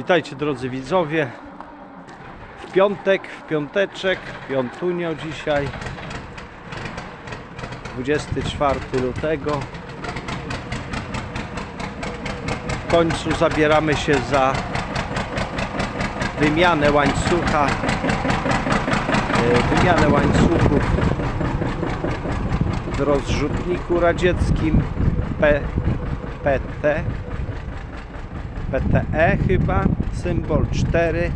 Witajcie drodzy widzowie. W piątek, w piąteczek, piątunio dzisiaj. 24 lutego. W końcu zabieramy się za wymianę łańcucha. e, Wymianę łańcuchów w rozrzutniku radzieckim P, PT. PTE chyba, symbol 4.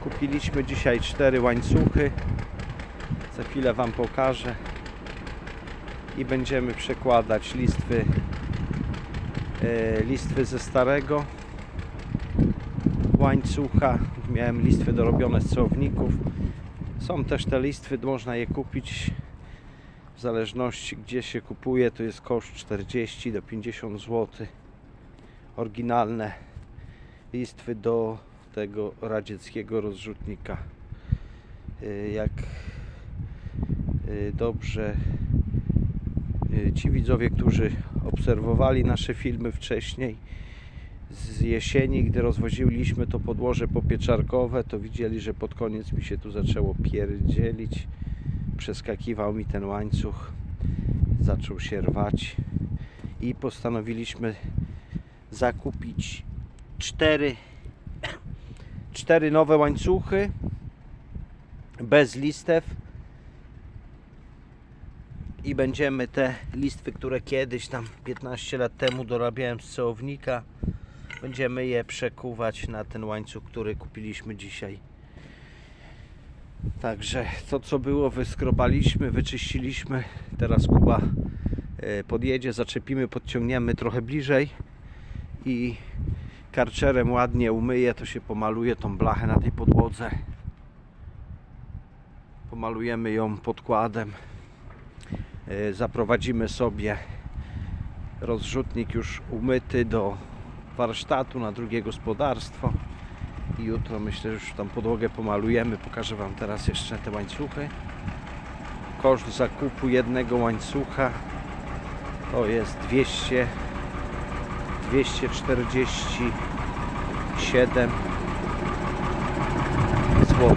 Kupiliśmy dzisiaj 4 łańcuchy. Za chwilę Wam pokażę. I będziemy przekładać listwy, e, listwy ze starego łańcucha. Miałem listwy dorobione z celowników. Są też te listwy, można je kupić w zależności gdzie się kupuje. To jest koszt 40 do 50 zł oryginalne listwy do tego radzieckiego rozrzutnika. Y, Jak y, dobrze y, ci widzowie, którzy obserwowali nasze filmy wcześniej z jesieni, gdy rozwoziliśmy to podłoże popieczarkowe, to widzieli, że pod koniec mi się tu zaczęło pierdzielić. Przeskakiwał mi ten łańcuch, zaczął się rwać i postanowiliśmy zakupić cztery, cztery nowe łańcuchy bez listew. I będziemy te listwy, które kiedyś tam 15 lat temu dorabiałem z cełownika będziemy je przekuwać na ten łańcuch, który kupiliśmy dzisiaj. Także to co było wyskrobaliśmy, wyczyściliśmy. Teraz Kuba e, podjedzie, zaczepimy, podciągniemy trochę bliżej i karczerem ładnie umyję, to się pomaluje tą blachę na tej podłodze. Pomalujemy ją podkładem. E, Zaprowadzimy sobie rozrzutnik już umyty do warsztatu na drugie gospodarstwo. I jutro myślę, że już tam podłogę pomalujemy. Pokażę Wam teraz jeszcze te łańcuchy. Koszt zakupu jednego łańcucha to jest 200 247 zł.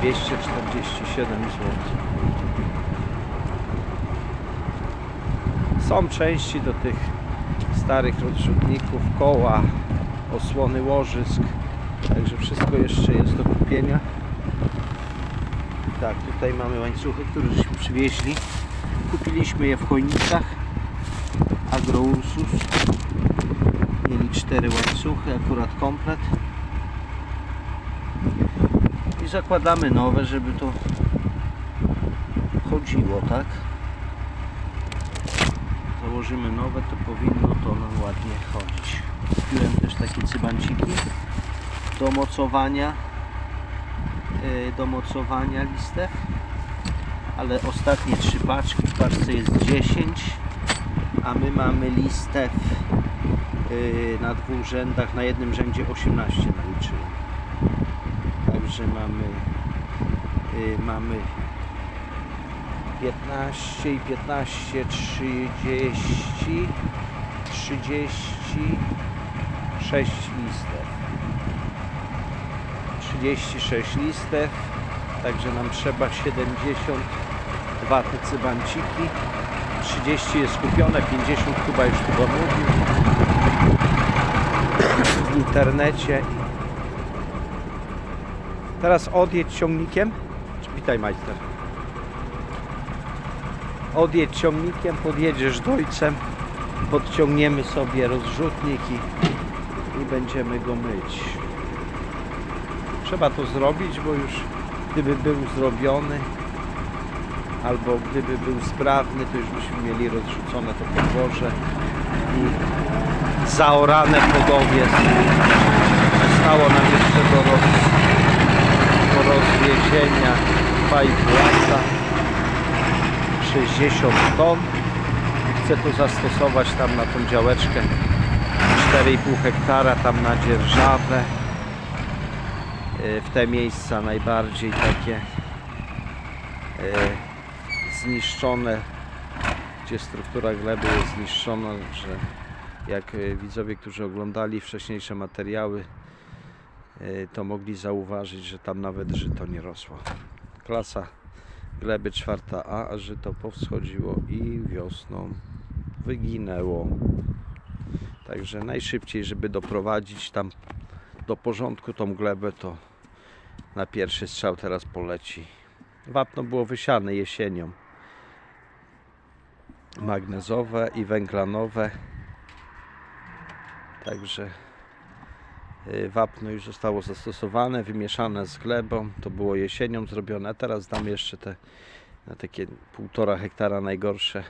247 zł. Są części do tych starych rozrzutników, koła, osłony łożysk. Także wszystko jeszcze jest do kupienia. Tak, tutaj mamy łańcuchy, które żeśmy przywieźli. Kupiliśmy je w Chojnicach. Ursus. Mieli cztery łańcuchy, akurat komplet. I zakładamy nowe, żeby to chodziło, tak? Założymy nowe, to powinno to nam ładnie chodzić. Kupiłem też takie cybanciki do mocowania yy, do mocowania listew ale ostatnie trzy paczki, w paczce jest 10 a my mamy listew yy, na dwóch rzędach, na jednym rzędzie 18 naliczyłem. Także mamy yy, mamy 15 i 15 30 36 listew. 36 listew także nam trzeba 72 te cybanciki 30 jest kupione 50 chyba już tu zamówił w internecie. Teraz odjedź ciągnikiem. Witaj majster. Odjedź ciągnikiem podjedziesz dojcem podciągniemy sobie rozrzutnik i, i będziemy go myć. Trzeba to zrobić, bo już gdyby był zrobiony albo gdyby był sprawny, to już byśmy mieli rozrzucone to podłoże i zaorane podowie. Zostało nam jeszcze do, roz, do rozwiezienia 2,5 lata 60 ton. Chcę to zastosować tam na tą działeczkę. 4,5 hektara tam na dzierżawę. E, w te miejsca najbardziej takie e, zniszczone, gdzie struktura gleby jest zniszczona, że Jak e, widzowie, którzy oglądali wcześniejsze materiały, e, to mogli zauważyć, że tam nawet żyto nie rosło. Klasa gleby 4A, a żyto powschodziło i wiosną wyginęło. Także najszybciej, żeby doprowadzić tam do porządku tą glebę, to na pierwszy strzał teraz poleci. Wapno było wysiane jesienią. Magnezowe i węglanowe. Także y, wapno już zostało zastosowane, wymieszane z glebą. To było jesienią zrobione, teraz dam jeszcze te na takie półtora hektara najgorsze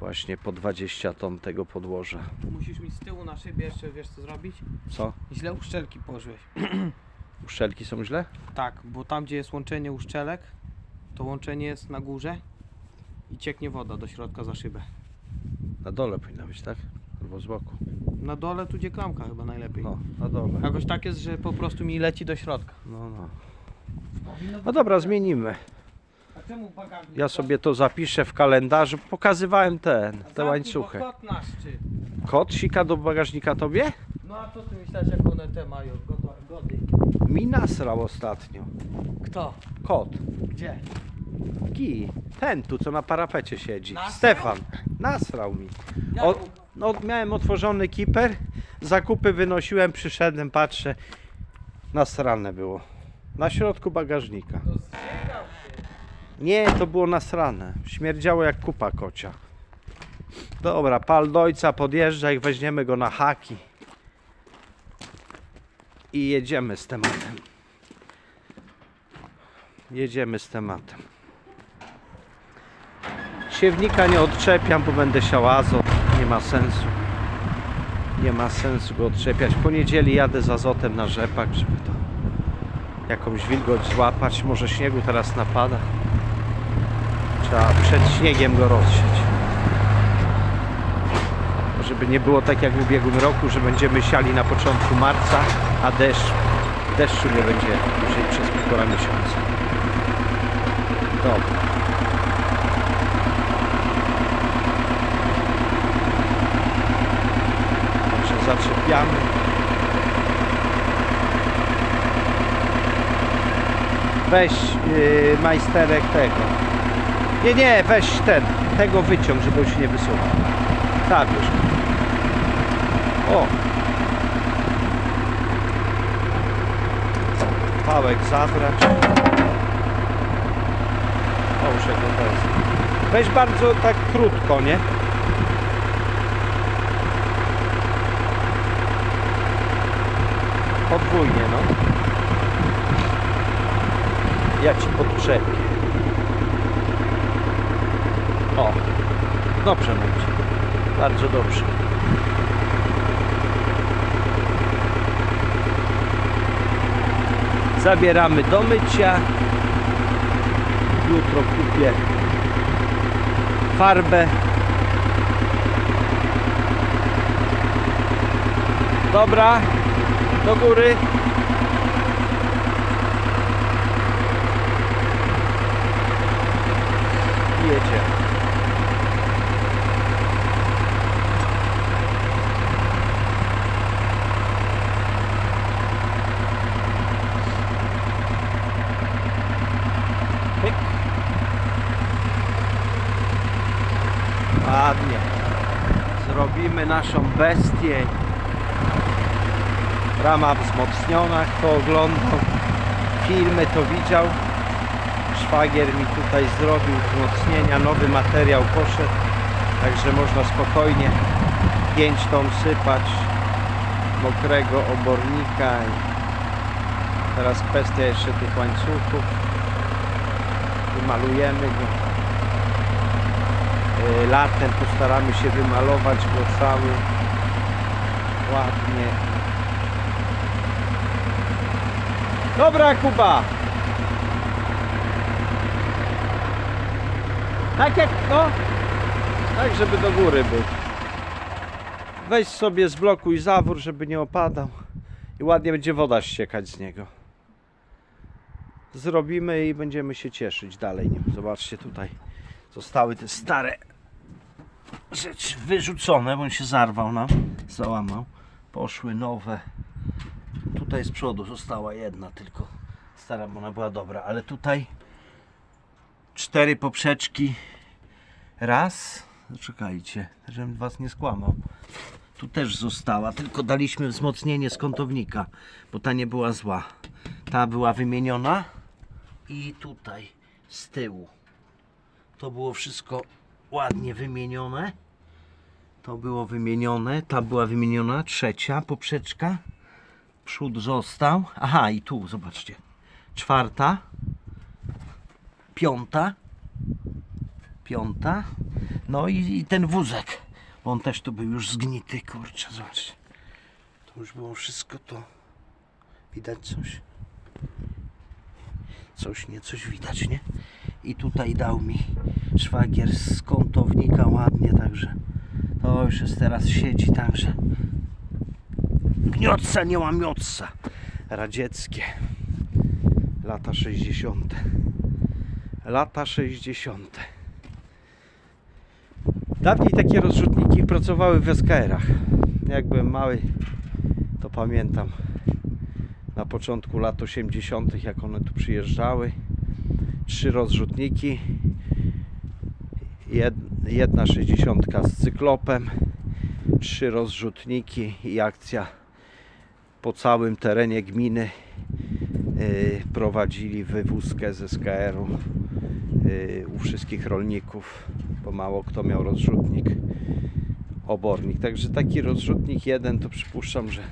właśnie po 20 ton tego podłoża. Musisz mi z tyłu na szybie jeszcze, wiesz co zrobić? Co? Źle uszczelki położyłeś. Uszczelki są źle? Tak, bo tam gdzie jest łączenie uszczelek, to łączenie jest na górze i cieknie woda do środka za szybę. Na dole powinna być, tak? Albo z boku. Na dole tu gdzie klamka chyba najlepiej. No, na dole. Jakoś tak jest, że po prostu mi leci do środka. No, no. No dobra, zmienimy. A czemu bagażnik? Ja sobie to zapiszę w kalendarzu. Pokazywałem ten, te łańcuchy. Kot nasz czy? Kot sika do bagażnika tobie? No a co ty myślałeś jak one te mają? Gody. Mi nasrał ostatnio. Kto? Kot. Gdzie? Kij. Ten tu, co na parapecie siedzi. Nasrał? Stefan. Nasrał mi. O, no, miałem otworzony kiper. Zakupy wynosiłem, przyszedłem, patrzę. Nasrane było. Na środku bagażnika. Nie, to było nasrane. Śmierdziało jak kupa kocia. Dobra, pal do ojca, podjeżdżaj, weźmiemy go na haki. I jedziemy z tematem. Jedziemy z tematem. Siewnika nie odczepiam, bo będę siał azot. Nie ma sensu. Nie ma sensu go odczepiać. W poniedzieli jadę z azotem na rzepak, żeby to jakąś wilgoć złapać. Może śniegu teraz napada. Trzeba przed śniegiem go rozsiać. Żeby nie było tak jak w ubiegłym roku, że będziemy siali na początku marca, a deszcz, deszczu nie będzie dłużej przez półtora miesiąca. Dobra. Także zaczepiamy. Weź yy, majsterek tego. Nie, nie, weź ten, tego wyciąg, żeby on się nie wysuwał. Zabierz. O! Pałek zabrać. O, go wezmę. Weź bardzo tak krótko, nie? Podwójnie, no. Ja ci podczepię. O, dobrze będzie. Bardzo dobrze. Zabieramy do mycia. Jutro kupię farbę. Dobra, do góry. I Jedziemy. Pyk. Ładnie. Zrobimy naszą bestię. Rama wzmocniona, kto oglądał filmy to widział. Szwagier mi tutaj zrobił wzmocnienia, nowy materiał poszedł. Także można spokojnie 5 ton sypać mokrego obornika. Teraz kwestia jeszcze tych łańcuchów wymalujemy go. E, Latem postaramy się wymalować go cały ładnie. Dobra Kuba! Tak jak no, tak żeby do góry był. Weź sobie zblokuj zawór, żeby nie opadał i ładnie będzie woda ściekać z niego zrobimy i będziemy się cieszyć dalej nim. Zobaczcie tutaj zostały te stare rzeczy wyrzucone, bo on się zarwał nam, załamał. Poszły nowe. Tutaj z przodu została jedna tylko. Stara, bo ona była dobra, ale tutaj cztery poprzeczki. Raz. Czekajcie, żebym was nie skłamał. Tu też została, tylko daliśmy wzmocnienie z kątownika, bo ta nie była zła. Ta była wymieniona i tutaj z tyłu. To było wszystko ładnie wymienione. To było wymienione, ta była wymieniona, trzecia poprzeczka. Przód został. Aha, i tu, zobaczcie. Czwarta. Piąta. Piąta. No i, i ten wózek. Bo on też tu był już zgnity, kurczę, zobaczcie. To już było wszystko to. Widać coś? Coś, nie coś widać, nie? I tutaj dał mi szwagier z kątownika ładnie, także to już jest teraz siedzi, także gniotca nie ma miotca. Radzieckie. Lata 60. Lata 60. Dawniej takie rozrzutniki pracowały w SKR-ach. Jak byłem mały, to pamiętam na początku lat 80., jak one tu przyjeżdżały. Trzy rozrzutniki, jed, jedna 60 z cyklopem, trzy rozrzutniki i akcja po całym terenie gminy yy, prowadzili wywózkę ze SKR-u yy, u wszystkich rolników, bo mało kto miał rozrzutnik obornik. Także taki rozrzutnik jeden to przypuszczam, że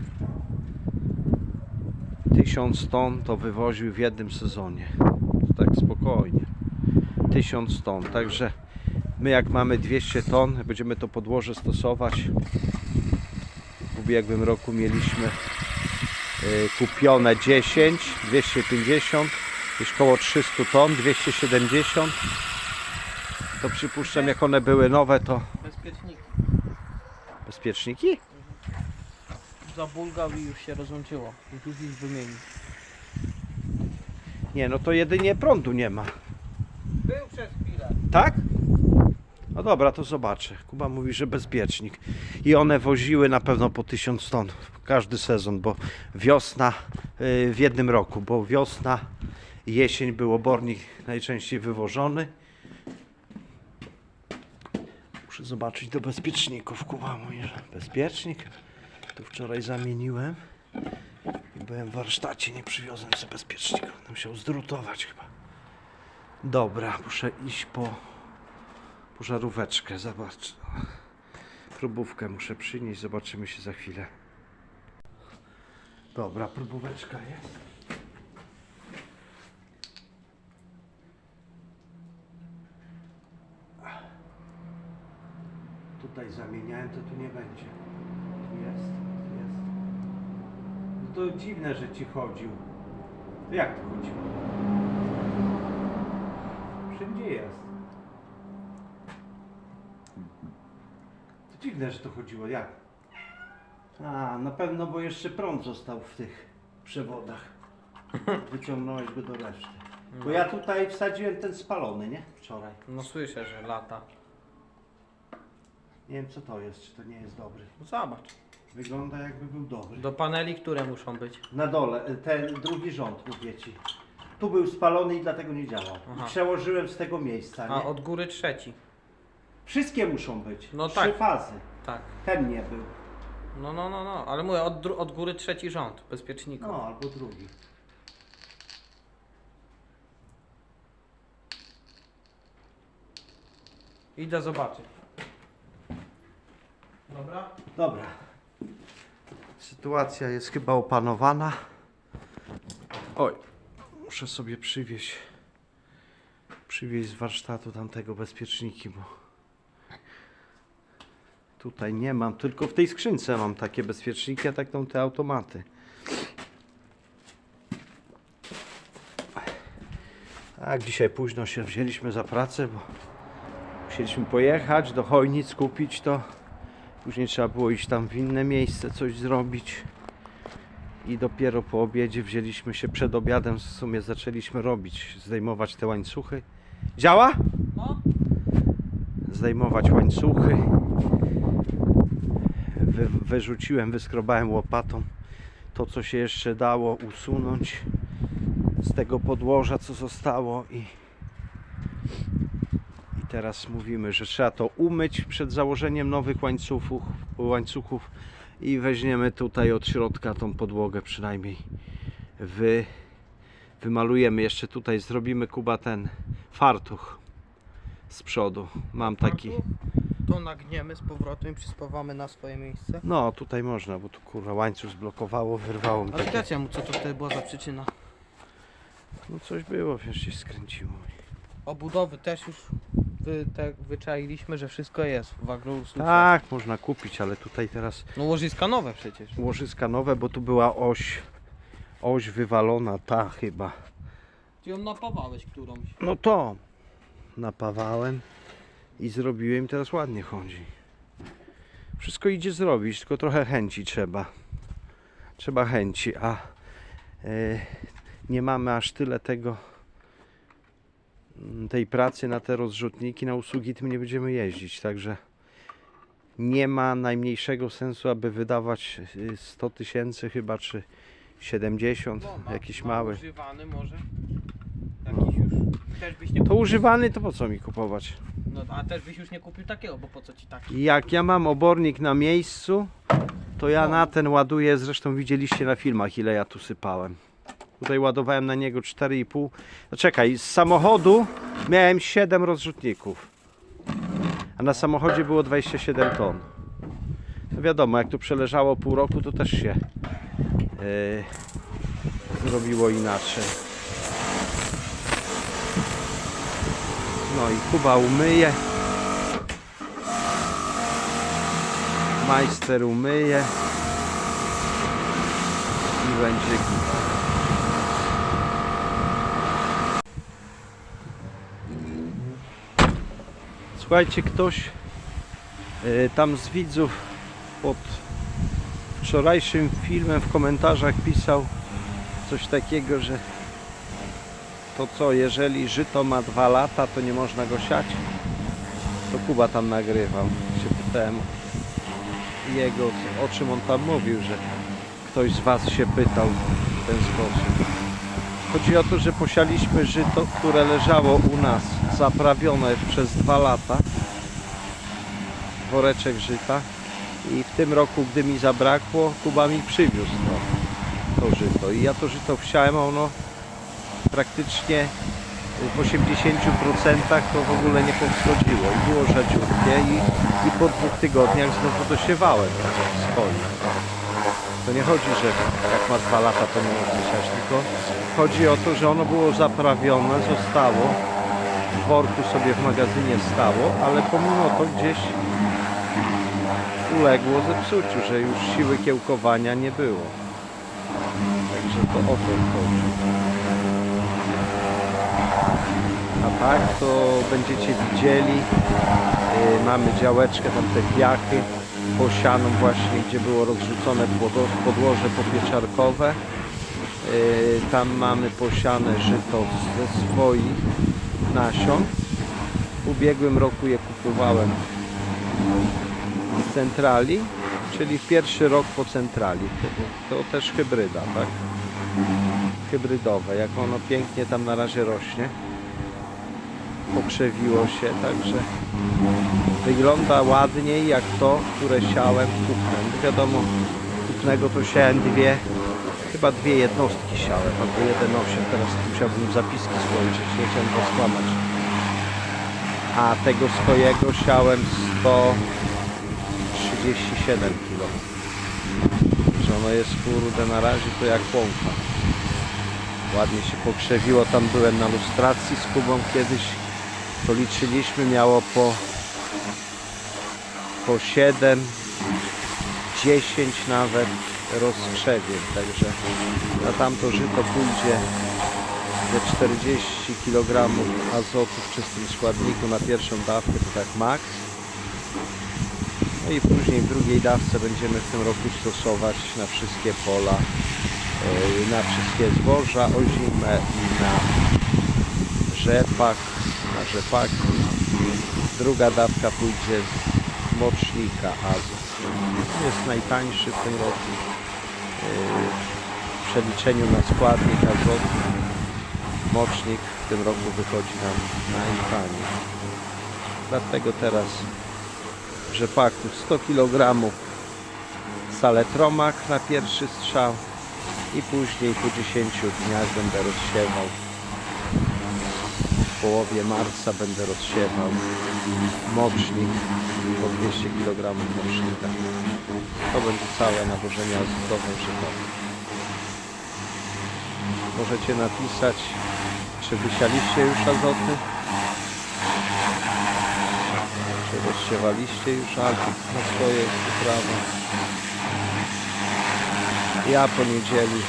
1000 ton to wywoził w jednym sezonie. To tak spokojnie. 1000 ton. Także my jak mamy 200 ton, będziemy to podłoże stosować. W ubiegłym roku mieliśmy y, kupione 10, 250, już koło 300 ton, 270. To przypuszczam jak one były nowe to Bezpieczniki. bezpieczniki? Zabulgał i już się rozłączyło. Już ich wymienił. Nie, no to jedynie prądu nie ma. Był przez chwilę. Tak? Dobra, to zobaczę. Kuba mówi, że bezpiecznik. I one woziły na pewno po 1000 ton każdy sezon, bo wiosna yy, w jednym roku, bo wiosna jesień był obornik najczęściej wywożony. Muszę zobaczyć do bezpieczników. Kuba mówi, że bezpiecznik. Tu wczoraj zamieniłem. I byłem w warsztacie, nie przywiozłem sobie bezpiecznika. Będę musiał zdrutować chyba. Dobra, muszę iść po, po żaróweczkę. Zobacz. Próbówkę muszę przynieść, zobaczymy się za chwilę. Dobra, próbóweczka jest. Tutaj zamieniałem, to tu nie będzie. Tu jest, tu jest. No to dziwne, że ci chodził. Jak to chodziło? Wszędzie jest. To dziwne, że to chodziło. Jak? A, na pewno, bo jeszcze prąd został w tych przewodach. Wyciągnąłeś go do reszty. Bo ja tutaj wsadziłem ten spalony, nie? Wczoraj. No słyszę, że lata. Nie wiem co to jest, czy to nie jest dobry. No Zobacz. Wygląda jakby był dobry. Do paneli które muszą być? Na dole, y, ten drugi rząd, mówię ci. Tu był spalony i dlatego nie działał. I Aha. przełożyłem z tego miejsca, nie? A od góry trzeci. Wszystkie muszą być. No Trzy tak. fazy. Tak. Ten nie był. No, no, no, no. Ale mówię, od, dru- od góry trzeci rząd bezpieczników. No, albo drugi. Idę zobaczyć. Dobra. Dobra. Sytuacja jest chyba opanowana. Oj, muszę sobie przywieźć przywieźć z warsztatu tamtego bezpieczniki, bo tutaj nie mam, tylko w tej skrzynce mam takie bezpieczniki, a tak tam te automaty. Tak, dzisiaj późno się wzięliśmy za pracę, bo musieliśmy pojechać do Chojnic, kupić to. Później trzeba było iść tam w inne miejsce, coś zrobić. I dopiero po obiedzie wzięliśmy się przed obiadem, w sumie zaczęliśmy robić, zdejmować te łańcuchy. Działa? No. Zdejmować łańcuchy. Wy, wyrzuciłem, wyskrobałem łopatą. To, co się jeszcze dało usunąć z tego podłoża, co zostało i, i teraz mówimy, że trzeba to umyć przed założeniem nowych łańcuchów, łańcuchów i weźmiemy tutaj od środka tą podłogę przynajmniej. Wy, wymalujemy jeszcze tutaj zrobimy Kuba ten fartuch z przodu. Mam taki To nagniemy z powrotem i przyspawamy na swoje miejsce. no tutaj można, bo tu kurwa łańcuch zblokowało, wyrwało mi Ale takie mu, co to wtedy była za przyczyna? no coś było, wiesz, się skręciło Obudowy też już wy, te, wyczailiśmy, że wszystko jest w Agrousu. tak, można kupić, ale tutaj teraz No łożyska nowe przecież. łożyska nowe, bo tu była oś oś wywalona, ta chyba Ty ją napawałeś którąś. No to napawałem i zrobiłem i teraz ładnie chodzi. Wszystko idzie zrobić, tylko trochę chęci trzeba. Trzeba chęci, a e, nie mamy aż tyle tego mm, tej pracy na te rozrzutniki, na usługi tym nie będziemy jeździć, także nie ma najmniejszego sensu, aby wydawać y, 100 tysięcy chyba, czy 70, No, jakiś ma mały. używany może. Też byś nie To kupił. używany to po co mi kupować? No, a też byś już nie kupił takiego, bo po co ci taki? Jak ja mam obornik na miejscu, to ja No. na ten ładuję, zresztą widzieliście na filmach ile ja tu sypałem. Tutaj ładowałem na niego 4,5. No czekaj, z samochodu miałem 7 rozrzutników. A na samochodzie było 27 ton. No wiadomo, jak tu przeleżało pół roku, to też się yy, zrobiło inaczej. No i Kuba umyje. Majster umyje i będzie git. Słuchajcie, ktoś y, tam z widzów pod wczorajszym filmem w komentarzach pisał coś takiego, że to co, jeżeli żyto ma dwa lata, to nie można go siać? To Kuba tam nagrywał. Się pytałem jego, o czym on tam mówił, że ktoś z Was się pytał w ten sposób. Chodzi o to, że posialiśmy żyto, które leżało u nas zaprawione przez dwa lata. Woreczek żyta. I w tym roku, gdy mi zabrakło, Kuba mi przywiózł to, to żyto. I ja to żyto wsiałem, a ono praktycznie w 80% to w ogóle nie powschodziło i było rzadziutkie i, i po dwóch tygodniach znowu dosiewałem swoje. To nie chodzi, że jak ma dwa lata to nie można siać, tylko chodzi o to, że ono było zaprawione, zostało, w worku sobie w magazynie stało, ale pomimo to gdzieś uległo zepsuciu, że już siły kiełkowania nie było. Także to o to chodzi. A tak to będziecie widzieli. Yy, mamy działeczkę, tam te piachy posianą właśnie, gdzie było rozrzucone podło- podłoże popieczarkowe. Yy, tam mamy posiane żyto ze swoich nasion. W ubiegłym roku je kupowałem z centrali, czyli pierwszy rok po centrali. To, to też hybryda, tak? Hybrydowe, jak ono pięknie tam na razie rośnie pokrzewiło się, także wygląda ładniej jak to, które siałem kupnem. Wiadomo, kupnego to siałem dwie, chyba dwie jednostki siałem, albo jeden osiem, teraz musiałbym zapiski spojrzeć, nie chciałem go skłamać. A tego swojego siałem 137 kg. Że ono jest kurde na razie to jak łąka. Ładnie się pokrzewiło, tam byłem na lustracji z Kubą kiedyś to liczyliśmy, miało po, po 7, 10 nawet rozkrzewień, także na tamto żyto pójdzie ze 40 kg azotu w czystym składniku na pierwszą dawkę, to tak maks. No i później w drugiej dawce będziemy w tym roku stosować na wszystkie pola, yy, na wszystkie zboża ozime i na rzepak, na rzepaki. Druga dawka pójdzie z mocznika Azot. Jest najtańszy w tym roku. Yy, W przeliczeniu na składnik azotu mocznik w tym roku wychodzi nam najtaniej. Dlatego teraz w rzepaku 100 kg saletromak na pierwszy strzał i później po 10 dniach będę rozsiewał. W połowie marca będę rozsiewał mocznik po 200 kg mocznika. To będzie całe nawożenie azotowe w rzepaku. Możecie napisać, czy wysialiście już azoty, czy rozsiewaliście już alki na swoje uprawy. Ja po niedzieli,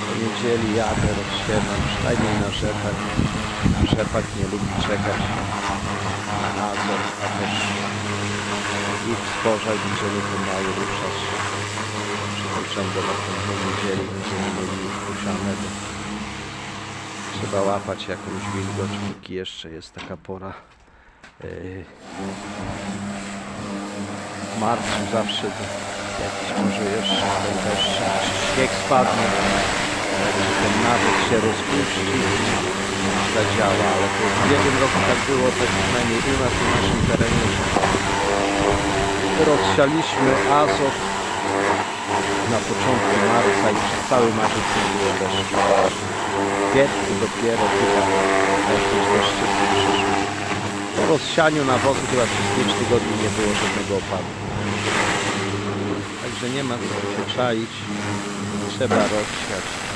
po niedzieli jadę, rozsiewam, przynajmniej na rzepak. Rzepak nie lubi czekać na azot, a też ich zboża będziemy pomału ruszać. Przypuszczam, że następnej niedzieli będziemy mieli już posianego. Trzeba łapać jakąś wilgoć, póki jeszcze jest taka pora. Yy, w marcu zawsze jakiś może jeszcze ten czy śnieg spadnie, ten nawet się rozpuści, zadziała, ale to w ubiegłym roku tak było, tak przynajmniej u nas, w naszym terenie, rozsialiśmy azot na początku marca i przez cały marzec nie było deszczu. W dopiero chyba. Po rozsianiu nawozu chyba przez 5 tygodni nie było żadnego opadu. Także nie ma co się czaić. Trzeba rozsiać.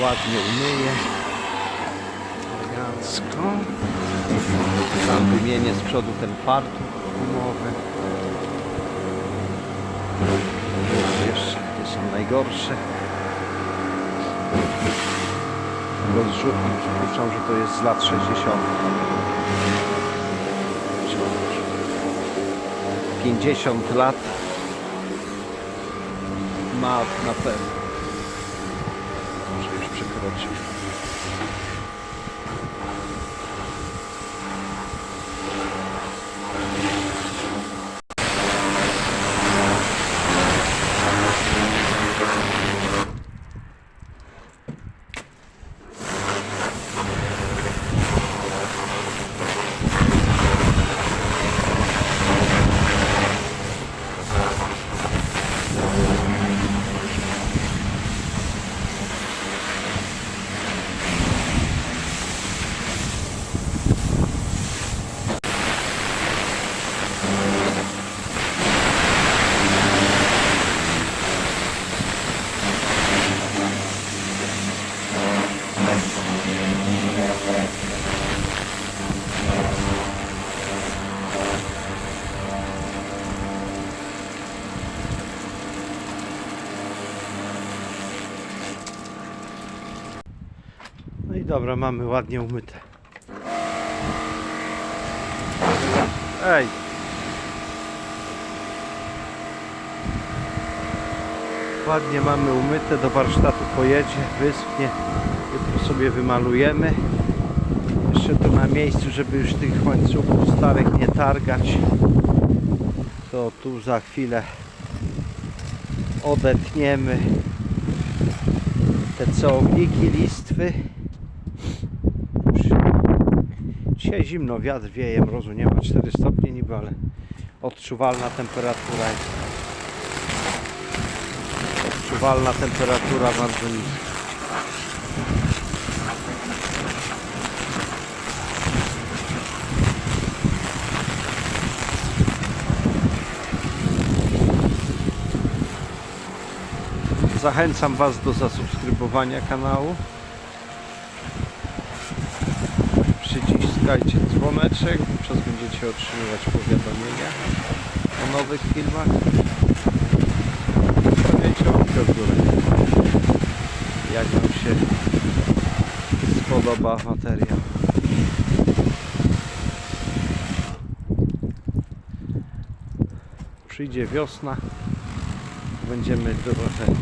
Ładnie umyję. Elegancko. Tam wymienię z przodu ten fartuch gumowy. Jeszcze te są najgorsze. Rozrzutnik, przypuszczam, że to jest z lat 60. 50 lat ma na pewno. Może już przekroczył. Dobra, mamy ładnie umyte. Ej! Ładnie mamy umyte, do warsztatu pojedzie, wyschnie. Jutro sobie wymalujemy. Jeszcze tu na miejscu, żeby już tych łańcuchów starych nie targać. To tu za chwilę odetniemy te cełowniki, listwy. Już Dzisiaj zimno, wiatr wieje, mrozu nie ma 4 stopnie niby, ale odczuwalna temperatura jest. Odczuwalna temperatura bardzo niska. Zachęcam Was do zasubskrybowania kanału. Przyciskajcie dzwoneczek, wówczas będziecie otrzymywać powiadomienia o nowych filmach. Stawiajcie łapkę w górę. Jak Wam się spodoba materiał. Przyjdzie wiosna, będziemy trochę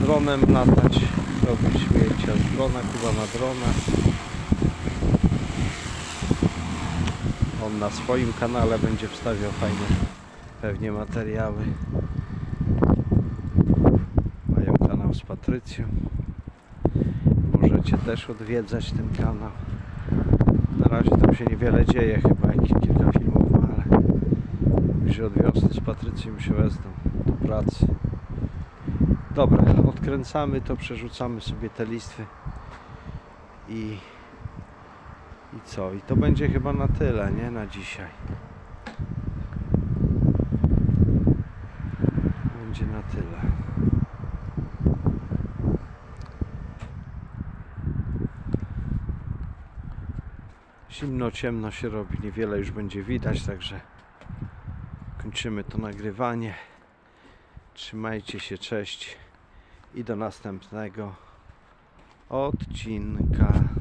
dronem latać, robić z drona, Kuba ma drona. Na swoim kanale będzie wstawiał fajne pewnie materiały. Mają kanał z Patrycją. Możecie też odwiedzać ten kanał. Na razie tam się niewiele dzieje, chyba kilka filmów ma, ale już od wiosny z Patrycją się wezmą do pracy. Dobra, odkręcamy to, przerzucamy sobie te listwy i i co? I to będzie chyba na tyle, nie? Na dzisiaj. Będzie na tyle. Zimno, ciemno się robi, niewiele już będzie widać, także kończymy to nagrywanie. Trzymajcie się, cześć i do następnego odcinka.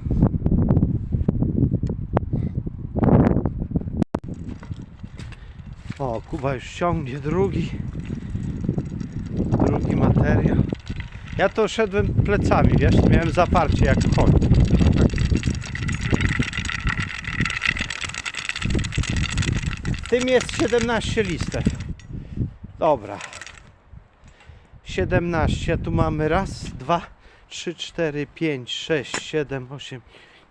O, Kuba już ciągnie drugi. Drugi materiał. Ja to szedłem plecami, wiesz, miałem zaparcie jak koń. Tym jest 17 listew. Dobra. 17, tu mamy raz, dwa, trzy, cztery, pięć, sześć, siedem, osiem,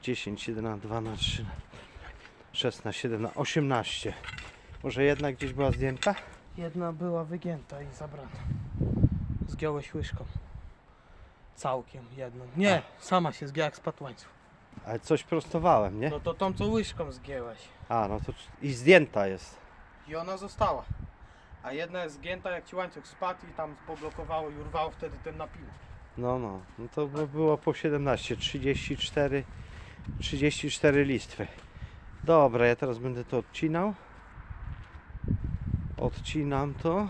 dziesięć, jeden, dwa, na trzy, 16, 17, 18. Może jedna gdzieś była zdjęta? Jedna była wygięta i zabrana. Zgiąłeś łyżką. Całkiem jedną. Nie, sama się zgięła jak spadł łańcuch. Ale coś prostowałem, nie? No to tą co łyżką zgięłeś. A, no to i zdjęta jest. I ona została. A jedna jest zgięta jak ci łańcuch spadł i tam poblokowało i urwało wtedy ten napil. No, no. No to by było po 17, 34, 34 listwy. Dobra, ja teraz będę to odcinał. Odcinam to.